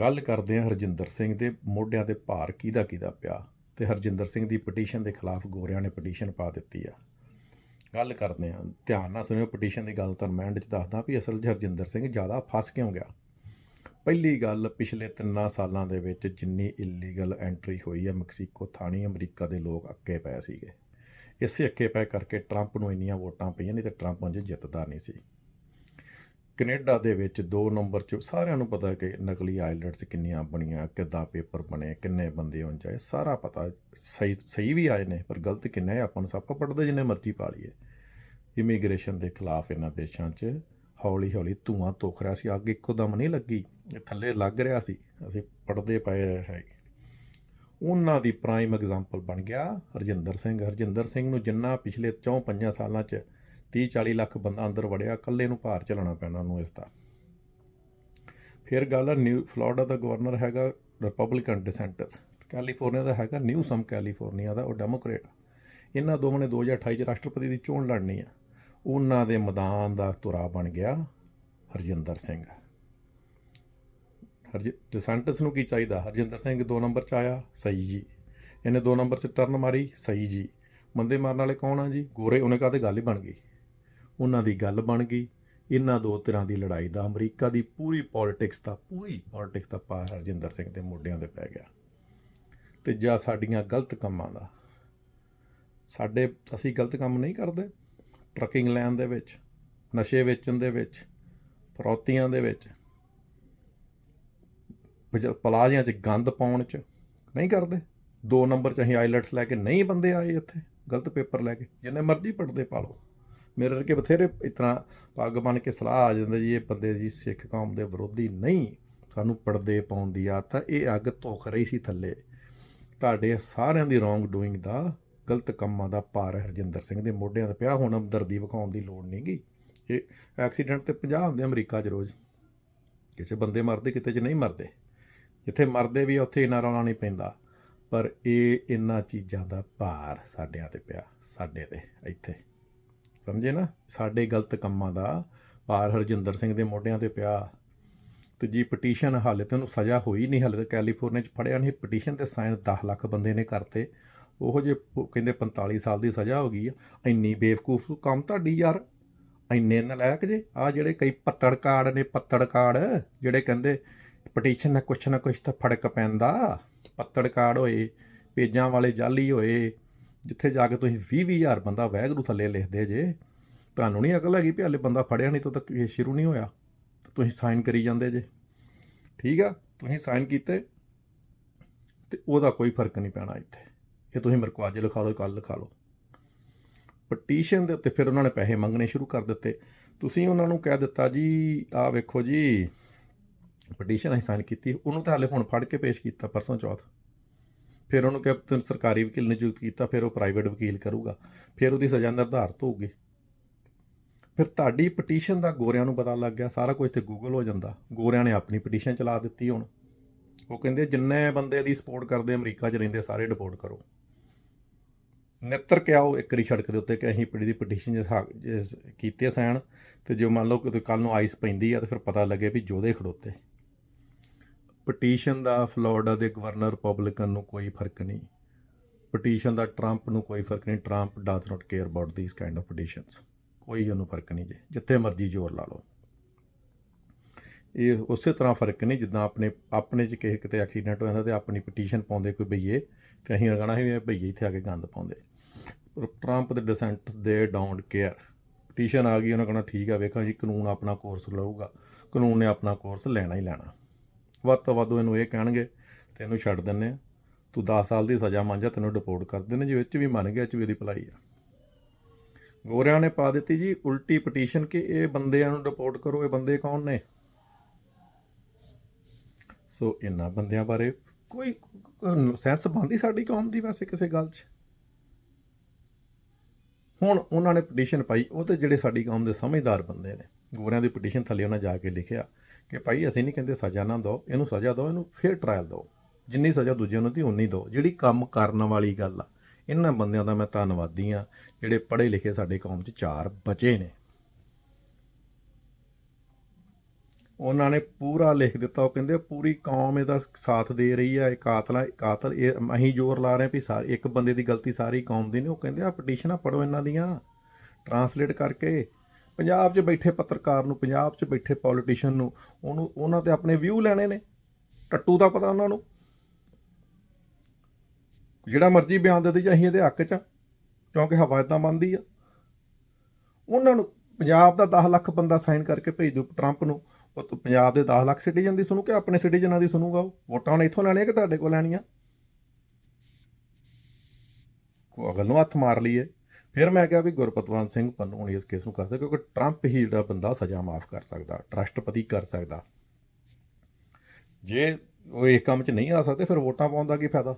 ਗੱਲ ਕਰਦੇ ਹਾਂ ਹਰਜਿੰਦਰ ਸਿੰਘ ਦੇ ਮੋਢਿਆਂ ਤੇ ਭਾਰ ਕਿਹਦਾ ਕਿਹਦਾ ਪਿਆ ਤੇ ਹਰਜਿੰਦਰ ਸਿੰਘ ਦੀ ਪਟੀਸ਼ਨ ਦੇ ਖਿਲਾਫ ਗੋਰਿਆਂ ਨੇ ਪਟੀਸ਼ਨ ਪਾ ਦਿੱਤੀ ਆ। ਗੱਲ ਕਰਦੇ ਹਾਂ, ਧਿਆਨ ਨਾਲ ਸੁਣਿਓ ਪਟੀਸ਼ਨ ਦੀ ਗੱਲ ਤਾਂ ਮੈਂ 'ਚ ਦੱਸਦਾ ਵੀ ਅਸਲ 'ਚ ਹਰਜਿੰਦਰ ਸਿੰਘ ਜ਼ਿਆਦਾ ਫਸ ਕਿਉਂ ਗਿਆ? ਪਹਿਲੀ ਗੱਲ, ਪਿਛਲੇ ਤਿੰਨਾਂ ਸਾਲਾਂ ਦੇ ਵਿੱਚ ਜਿੰਨੀ ਇਲੀਗਲ ਐਂਟਰੀ ਹੋਈ ਹੈ ਮੈਕਸੀਕੋ ਥਾਣੀ ਅਮਰੀਕਾ ਦੇ ਲੋਕ ਅੱਕੇ ਪਏ ਸੀਗੇ। ਇਸੇ ਅੱਕੇ ਪਏ ਕਰਕੇ ਟਰੰਪ ਨੂੰ ਇੰਨੀਆਂ ਵੋਟਾਂ ਪਈਆਂ, ਨਹੀਂ ਤੇ ਟਰੰਪ ਉਂਝ ਜਿੱਤਦਾ ਨਹੀਂ ਸੀ। ਕੈਨੇਡਾ ਦੇ ਵਿੱਚ 2 ਨੰਬਰ 'ਚ ਸਾਰਿਆਂ ਨੂੰ ਪਤਾ ਕਿ ਨਕਲੀ ਆਈਲੈਟਸ ਕਿੰਨੀਆਂ ਬਣੀਆਂ, ਕਿੱਦਾਂ ਪੇਪਰ ਬਣੇ, ਕਿੰਨੇ ਬੰਦੇ ਹੋਣ ਚਾਹੇ, ਸਾਰਾ ਪਤਾ ਸਹੀ ਸਹੀ ਵੀ ਆਏ ਨੇ, ਪਰ ਗਲਤ ਕਿੰਨੇ ਆਪਾਂ ਨੂੰ ਸਭ ਤੋਂ ਪੜਦੇ ਜਿੰਨੇ ਮਰਜ਼ੀ ਪਾ ਲਈਏ। ਇਮੀਗ੍ਰੇਸ਼ਨ ਦੇ ਖਿਲਾਫ ਇਹਨਾਂ ਦੇਸ਼ਾਂ 'ਚ ਹੌਲੀ ਹੌਲੀ ਧੂਆਂ ਤੋਖ ਰਿਹਾ ਸੀ, ਅੱਗ ਇੱਕੋ ਦਮ ਨਹੀਂ ਲੱਗੀ, ਇਹ ਥੱਲੇ ਲੱਗ ਰਿਹਾ ਸੀ, ਅਸੀਂ ਪੜਦੇ ਪਏ ਹੈ ਉਹਨਾਂ ਦੀ ਪ੍ਰਾਈਮ ਐਗਜ਼ਾਮਪਲ ਬਣ ਗਿਆ ਹਰਜਿੰਦਰ ਸਿੰਘ। ਹਰਜਿੰਦਰ ਸਿੰਘ ਨੂੰ ਜਿੰਨਾ ਪਿਛਲੇ 4-5 ਸਾਲਾਂ 'ਚ 30-40 ਲੱਖ ਬੰਦਾ ਅੰਦਰ ਵੜਿਆ, ਇਕੱਲੇ ਨੂੰ ਭਾਰ ਚਲਾਉਣਾ ਪੈਣਾ ਉਹਨੂੰ ਇਸ ਦਾ ਫਿਰ ਗੱਲ ਹੈ ਨਿਊ, ਫਲੋਰੀਡਾ ਦਾ ਗਵਰਨਰ ਹੈਗਾ ਰਿਪਬਲਿਕਨ ਡਿਸੈਂਟਸ, ਕੈਲੀਫੋਰਨੀਆ ਦਾ ਹੈਗਾ ਨਿਊ ਸਮ ਕੈਲੀਫੋਰਨੀਆ ਦਾ, ਉਹ ਡੈਮੋਕ੍ਰੇਟ ਇਹਨਾਂ ਦੋਵਾਂ ਨੇ 2028 ਚ ਰਾਸ਼ਟਰਪਤੀ ਦੀ ਚੋਣ ਲੜਨੀ ਆ। ਉਹਨਾਂ ਦੇ ਮੈਦਾਨ ਦਾ ਤੁਰਾ ਬਣ ਗਿਆ ਹਰਜਿੰਦਰ ਸਿੰਘ। ਹਰਜ, ਡਿਸੈਂਟਸ ਨੂੰ ਕੀ ਚਾਹੀਦਾ? ਹਰਜਿੰਦਰ ਸਿੰਘ 2 ਨੰਬਰ ਚ ਆਇਆ, ਸਹੀ ਜੀ। ਇਹਨੇ 2 ਨੰਬਰ ਚ ਟਰਨ ਮਾਰੀ, ਸਹੀ ਜੀ। ਬੰਦੇ ਮਾਰਨ ਵਾਲੇ ਕੌਣ ਆ ਜੀ? ਗੋਰੇ, ਉਹਨੇ ਕਾਹਤੇ ਗੱਲ ਹੀ ਬਣ ਗਈ। ਉਹਨਾਂ ਦੀ ਗੱਲ ਬਣ ਗਈ। ਇਹਨਾਂ ਦੋ ਤਰ੍ਹਾਂ ਦੀ ਲੜਾਈ ਦਾ ਅਮਰੀਕਾ ਦੀ ਪੂਰੀ ਪੋਲਿਟਿਕਸ ਦਾ, ਪੂਰੀ ਪੋਲਿਟਿਕਸ ਦਾ ਪਾਰ ਹਰਜਿੰਦਰ ਸਿੰਘ ਦੇ ਮੋਢਿਆਂ ਤੇ ਪੈ ਗਿਆ। ਤੇ ਜਾਂ ਸਾਡੀਆਂ ਗਲਤ ਕੰਮਾਂ ਦਾ। ਸਾਡੇ, ਅਸੀਂ ਗਲਤ ਕੰਮ ਨਹੀਂ ਕਰਦੇ। ਟਰੱਕਿੰਗ ਲੈਣ ਦੇ ਵਿੱਚ, ਨਸ਼ੇ ਵੇਚਣ ਦੇ ਵਿੱਚ, ਫਰੋਤੀਆਂ ਦੇ ਵਿੱਚ ਪਲਾਜ਼ਿਆਂ 'ਚ ਗੰਦ ਪਾਉਣ 'ਚ ਨਹੀਂ ਕਰਦੇ। ਦੋ ਨੰਬਰ 'ਚ ਅਸੀਂ ਆਈਲੈਟਸ ਲੈ ਕੇ ਨਹੀਂ ਬੰਦੇ ਆਏ ਇੱਥੇ। ਗਲਤ ਪੇਪਰ ਲੈ ਕੇ, ਜਿੰਨੇ ਮਰਜ਼ੀ ਪੜਦੇ ਪਾ ਲਓ। ਮੇਰੇ ਵਰਗੇ ਬਥੇਰੇ ਇਸ ਤਰ੍ਹਾਂ ਪੱਗ ਬਣ ਕੇ ਸਲਾਹ ਆ ਜਾਂਦਾ ਜੀ, ਇਹ ਬੰਦੇ ਜੀ ਸਿੱਖ ਕੌਮ ਦੇ ਵਿਰੋਧੀ ਨਹੀਂ। ਸਾਨੂੰ ਪੜਦੇ ਪਾਉਣ ਦੀ ਆਦਤ ਆ, ਇਹ ਅੱਗ ਧੋਖ ਰਹੀ ਸੀ ਥੱਲੇ। ਤੁਹਾਡੇ ਸਾਰਿਆਂ ਦੀ ਰੋਂਗ ਡੂਇੰਗ ਦਾ, ਗਲਤ ਕੰਮਾਂ ਦਾ ਭਾਰ ਹਰਜਿੰਦਰ ਸਿੰਘ ਦੇ ਮੋਢਿਆਂ ਤੇ ਪਿਆ, ਹੁਣ ਹਮਦਰਦੀ ਵਿਖਾਉਣ ਦੀ ਲੋੜ ਨਹੀਂ ਨਹੀਂਗੀ ਇਹ ਐਕਸੀਡੈਂਟ ਤੇ 50 ਹੁੰਦੇ ਅਮਰੀਕਾ 'ਚ ਰੋਜ਼। ਕਿਸੇ ਬੰਦੇ ਮਰਦੇ, ਕਿਤੇ 'ਚ ਨਹੀਂ ਮਰਦੇ। ਜਿੱਥੇ ਮਰਦੇ ਵੀ ਉੱਥੇ ਇੰਨਾ ਰੌਲਾ ਨਹੀਂ ਪੈਂਦਾ। ਪਰ ਇਹ ਇਹਨਾਂ ਚੀਜ਼ਾਂ ਦਾ ਭਾਰ ਸਾਡਿਆਂ ਤੇ ਪਿਆ, ਸਾਡੇ ਤੇ, ਇੱਥੇ। ਸਮਝੇ ਨਾ, ਸਾਡੇ ਗਲਤ ਕੰਮਾਂ ਦਾ ਭਾਰ ਹਰਜਿੰਦਰ ਸਿੰਘ ਦੇ ਮੋਢਿਆਂ ਤੇ ਪਿਆ। ਤੇ ਜੀ ਪਟੀਸ਼ਨ ਹਾਲੇ ਤੇ ਉਹਨੂੰ ਸਜ਼ਾ ਹੋਈ ਨਹੀਂ, ਹਾਲੇ ਤਾਂ ਕੈਲੀਫੋਰਨੀਆ 'ਚ ਫੜਿਆ ਨਹੀਂ ਪਟੀਸ਼ਨ ਤੇ ਸਾਈਨ 10 ਲੱਖ ਬੰਦੇ ਨੇ ਕਰਤੇ। ਉਹੋ ਜੇ ਕਹਿੰਦੇ 45 ਸਾਲ ਦੀ ਸਜ਼ਾ ਹੋ ਗਈ ਆ। ਇੰਨੀ ਬੇਵਕੂਫ ਕੰਮ ਤੁਹਾਡੀ ਯਾਰ, ਇੰਨੇ ਨਲਾਇਕ ਜੇ। ਆ ਜਿਹੜੇ ਕਈ ਪੱਤੜ ਕਾਰਡ ਨੇ, ਪੱਤੜ ਕਾਰਡ, ਜਿਹੜੇ ਕਹਿੰਦੇ ਪਟੀਸ਼ਨ ਨਾਲ ਕੁਛ ਨਾ ਕੁਛ ਤਾਂ ਫੜਕ ਪੈਂਦਾ। ਪੱਤੜ ਕਾਰਡ ਹੋਏ, ਪੇਜਾਂ ਵਾਲੇ ਜਾਲੀ ਹੋਏ ਜਿੱਥੇ ਜਾ ਕੇ ਤੁਸੀਂ 20 ਹਜ਼ਾਰ ਬੰਦਾ ਵੈਗਰੂ ਥੱਲੇ ਲਿਖਦੇ ਜੇ, ਤੁਹਾਨੂੰ ਨਹੀਂ ਅਕਲ ਹੈਗੀ ਵੀ ਹਾਲੇ ਬੰਦਾ ਫੜਿਆ ਨਹੀਂ ਤੋਂ ਤੱਕ ਇਹ ਸ਼ੁਰੂ ਨਹੀਂ ਹੋਇਆ। ਤੁਸੀਂ ਸਾਈਨ ਕਰੀ ਜਾਂਦੇ ਜੇ। ਠੀਕ ਆ? ਤੁਸੀਂ ਸਾਈਨ ਕੀਤੇ ਤੇ ਉਹਦਾ ਕੋਈ ਫ਼ਰਕ ਨਹੀਂ ਪੈਣਾ ਇੱਥੇ। ਇਹ ਤੁਸੀਂ ਮੇਰੇ ਕੋਲ ਅੱਜ ਲਿਖਾ ਲਓ ਕੱਲ ਲਿਖਾ ਲਓ। ਪਟੀਸ਼ਨ ਦੇ ਉੱਤੇ ਫਿਰ ਉਹਨਾਂ ਨੇ ਪੈਸੇ ਮੰਗਣੇ ਸ਼ੁਰੂ ਕਰ ਦਿੱਤੇ। ਤੁਸੀਂ ਉਹਨਾਂ ਨੂੰ ਕਹਿ ਦਿੱਤਾ ਜੀ ਆਹ ਵੇਖੋ ਜੀ ਪਟੀਸ਼ਨ ਅਸੀਂ ਸਾਈਨ ਕੀਤੀ, ਉਹਨੂੰ ਤਾਂ ਹਾਲੇ ਹੁਣ ਫੜ ਕੇ ਪੇਸ਼ ਕੀਤਾ, ਪਰਸੋਂ ਚੌਥ। ਫਿਰ ਉਹਨੂੰ ਕਿਹਾ, ਤੈਨੂੰ ਸਰਕਾਰੀ ਵਕੀਲ ਨਿਯੁਕਤ ਕੀਤਾ, ਫਿਰ ਉਹ ਪ੍ਰਾਈਵੇਟ ਵਕੀਲ ਕਰੂਗਾ। ਫਿਰ ਉਹਦੀ ਸਜ਼ਾ ਨਿਰਧਾਰਤ ਹੋਊਗੀ। ਫਿਰ ਤੁਹਾਡੀ ਪਟੀਸ਼ਨ ਦਾ ਗੋਰਿਆਂ ਨੂੰ ਪਤਾ ਲੱਗ ਗਿਆ, ਸਾਰਾ ਕੁਝ ਤੇ ਗੂਗਲ ਹੋ ਜਾਂਦਾ। ਗੋਰਿਆਂ ਨੇ ਆਪਣੀ ਪਟੀਸ਼ਨ ਚਲਾ ਦਿੱਤੀ ਹੁਣ। ਉਹ ਕਹਿੰਦੇ, ਜਿੰਨੇ ਬੰਦੇ ਦੀ ਸਪੋਰਟ ਕਰਦੇ ਅਮਰੀਕਾ 'ਚ ਰਹਿੰਦੇ, ਸਾਰੇ ਡਿਪੋਰਟ ਕਰੋ। ਨਿੱਤਰ ਕੇ ਆਓ ਇੱਕ ਰੀ ਸੜਕ ਦੇ ਉੱਤੇ ਕਿ ਅਸੀਂ ਪੜੀ ਦੀ ਪਟੀਸ਼ਨ ਜਿਸ ਹੱਕ- ਜਿਸ ਕੀਤੇ ਸੈਣ ਤੇ ਜੋ ਮੰਨ ਲਓ ਕਿ ਕੱਲ ਨੂੰ ਆਈਸ ਪੈਂਦੀ ਆ, ਤੇ ਫਿਰ ਪਤਾ ਲੱਗੇ ਵੀ ਜੋਧੇ ਖੜੋਤੇ। ਪਟੀਸ਼ਨ ਦਾ ਫਲੋਰੀਡਾ ਦੇ ਗਵਰਨਰ ਰਿਪਬਲਿਕਨ ਨੂੰ ਕੋਈ ਫ਼ਰਕ ਨਹੀਂ। ਪਟੀਸ਼ਨ ਦਾ ਟਰੰਪ ਨੂੰ ਕੋਈ ਫ਼ਰਕ ਨਹੀਂ। Trump does not care about these kind of petitions. ਕੋਈ ਉਹਨੂੰ ਫ਼ਰਕ ਨਹੀਂ ਜੇ। ਜਿੱਥੇ ਮਰਜ਼ੀ ਜ਼ੋਰ ਲਾ ਲਓ। ਇਹ ਉਸੇ ਤਰ੍ਹਾਂ ਫ਼ਰਕ ਨਹੀਂ ਜਿੱਦਾਂ ਆਪਣੇ ਆਪਣੇ ਚ ਕਿਸੇ ਕਿਤੇ ਐਕਸੀਡੈਂਟ ਹੋ ਜਾਂਦਾ ਤੇ ਆਪਣੀ ਪਟੀਸ਼ਨ ਪਾਉਂਦੇ ਕੋਈ ਭਈਏ ਤੇ ਅਸੀਂ ਕਹਣਾ ਸੀ ਵੀ ਇਹ ਭਈਏ ਇੱਥੇ ਆ ਕੇ ਗੰਦ ਪਾਉਂਦੇ। ਪਰ ਟਰੰਪ ਦੇ ਡਿਸੈਂਟਸ ਦੇ ਡੋਂਟ ਕੇਅਰ ਪਟੀਸ਼ਨ ਆ ਗਈ, ਉਹਨਾਂ ਕਹਣਾ ਠੀਕ ਆ, ਵੇਖਾਂ ਜੀ ਕਾਨੂੰਨ ਆਪਣਾ ਕੋਰਸ ਲਊਗਾ। ਕਾਨੂੰਨ ਨੇ ਆਪਣਾ ਕੋਰਸ ਲੈਣਾ ਹੀ ਲੈਣਾ। ਵੱਧ ਤੋਂ ਵੱਧ ਉਹ ਇਹਨੂੰ ਇਹ ਕਹਿਣਗੇ ਤੈਨੂੰ ਛੱਡ ਦਿੰਨੇ ਆ। ਤੂੰ 10 ਸਾਲ ਦੀ ਸਜ਼ਾ ਮੰਨ ਤੈਨੂੰ ਡਿਪੋਰਟ ਕਰ ਦਿੰਦੇ ਜੇ ਵਿੱਚ ਵੀ ਮੰਨ ਗਿਆ ਚ ਵੀ ਉਹਦੀ ਭਲਾਈ ਆ। ਗੋਰਿਆਂ ਨੇ ਪਾ ਦਿੱਤੀ ਜੀ ਉਲਟੀ ਪਟੀਸ਼ਨ ਕਿ ਇਹ ਬੰਦਿਆਂ ਨੂੰ ਡਿਪੋਰਟ ਕਰੋ, ਇਹ ਬੰਦੇ ਕੌਣ ਨੇ? ਸੋ ਇਹਨਾਂ ਬੰਦਿਆਂ ਬਾਰੇ ਕੋਈ ਸੈਂਸ ਬੰਦੀ ਸਾਡੀ ਕੌਮ ਦੀ ਵੈਸੇ ਕਿਸੇ ਗੱਲ 'ਚ? ਹੁਣ ਉਹਨਾਂ ਨੇ ਪਟੀਸ਼ਨ ਪਾਈ, ਉਹ ਤੇ ਜਿਹੜੇ ਸਾਡੀ ਕੌਮ ਦੇ ਸਮਝਦਾਰ ਬੰਦੇ ਨੇ, ਗੋਰਿਆਂ ਦੀ ਪਟੀਸ਼ਨ ਥੱਲੇ ਉਹਨਾਂ ਜਾ ਕੇ ਲਿਖਿਆ ਕਿ ਭਾਈ ਅਸੀਂ ਨਹੀਂ ਕਹਿੰਦੇ ਸਜ਼ਾ ਨਾ ਦਿਓ, ਇਹਨੂੰ ਸਜ਼ਾ ਦਿਓ, ਇਹਨੂੰ ਫਿਰ ਟ੍ਰਾਇਲ ਦਿਓ। ਜਿੰਨੀ ਸਜ਼ਾ ਦੂਜਿਆਂ ਨੂੰ ਦੀ ਉਨੀ ਦਿਓ। ਜਿਹੜੀ ਕੰਮ ਕਰਨ ਵਾਲੀ ਗੱਲ ਆ, ਇਹਨਾਂ ਬੰਦਿਆਂ ਦਾ ਮੈਂ ਧੰਨਵਾਦੀ ਆ ਜਿਹੜੇ ਪੜ੍ਹੇ ਲਿਖੇ ਸਾਡੇ ਕੌਮ 'ਚ ਚਾਰ ਬਚੇ ਨੇ। ਉਹਨਾਂ ਨੇ ਪੂਰਾ ਲਿਖ ਦਿੱਤਾ। ਉਹ ਕਹਿੰਦੇ, ਪੂਰੀ ਕੌਮ ਇਹਦਾ ਸਾਥ ਦੇ ਰਹੀ ਆ, ਇਹ ਕਾਤਲਾ ਕਾਤਲ, ਇਹ ਅਸੀਂ ਜ਼ੋਰ ਲਾ ਰਹੇ ਹਾਂ ਵੀ ਸਾਰੇ ਇੱਕ ਬੰਦੇ ਦੀ ਗਲਤੀ ਸਾਰੀ ਕੌਮ ਦੀ ਨਹੀਂ। ਉਹ ਕਹਿੰਦੇ ਆ ਪਟੀਸ਼ਨਾਂ ਪੜੋ ਇਹਨਾਂ ਦੀਆਂ। ਟਰਾਂਸਲੇਟ ਕਰਕੇ ਪੰਜਾਬ 'ਚ ਬੈਠੇ ਪੱਤਰਕਾਰ ਨੂੰ, ਪੰਜਾਬ 'ਚ ਬੈਠੇ ਪੋਲੀਟੀਸ਼ੀਅਨ ਨੂੰ, ਉਹਨੂੰ, ਉਹਨਾਂ ਤੇ ਆਪਣੇ ਵਿਊ ਲੈਣੇ ਨੇ। ਟੱਟੂ ਦਾ ਪਤਾ ਉਹਨਾਂ ਨੂੰ। ਜਿਹੜਾ ਮਰਜ਼ੀ ਬਿਆਨ ਦੇ ਦੇ, ਜੀ ਅਸੀਂ ਇਹਦੇ ਹੱਕ 'ਚ ਆ, ਕਿਉਂਕਿ ਹਵਾ ਇਦਾਂ ਬੰਦੀ ਆ। ਉਹਨਾਂ ਨੂੰ ਪੰਜਾਬ ਦਾ 10 ਲੱਖ ਬੰਦਾ ਸਾਈਨ ਕਰਕੇ ਭੇਜ ਦਿਓ ਟਰੰਪ ਨੂੰ, ਉਹ ਤੋਂ ਪੰਜਾਬ ਦੇ 10 ਲੱਖ ਸਿਟੀਜ਼ਨ ਦੀ ਸੁਣੂ ਕਿ ਆਪਣੇ ਸਿਟੀਜ਼ਨਾਂ ਦੀ ਸੁਣੂਗਾ ਉਹ, ਵੋਟਾਂ ਉਹਨੇ ਇੱਥੋਂ ਲੈਣੀਆਂ ਕਿ ਤੁਹਾਡੇ ਕੋਲ ਲੈਣੀਆਂ? ਕੋ ਅਗਲ ਨੂੰ ਹੱਥ ਮਾਰ ਲਈਏ। ਫਿਰ ਮੈਂ ਕਿਹਾ ਵੀ ਗੁਰਪਤਵੰਤ ਸਿੰਘ ਪੰਨੂ ਹੁਣ ਇਸ ਕੇਸ ਨੂੰ ਕਰਦਾ ਕਿਉਂਕਿ ਟਰੰਪ ਹੀ ਜਿਹੜਾ ਬੰਦਾ ਸਜ਼ਾ ਮਾਫ ਕਰ ਸਕਦਾ ਰਾਸ਼ਟਰਪਤੀ ਕਰ ਸਕਦਾ। ਜੇ ਉਹ ਇਸ ਕੰਮ 'ਚ ਨਹੀਂ ਆ ਸਕਦੇ, ਫਿਰ ਵੋਟਾਂ ਪਾਉਣ ਦਾ ਕੀ ਫਾਇਦਾ?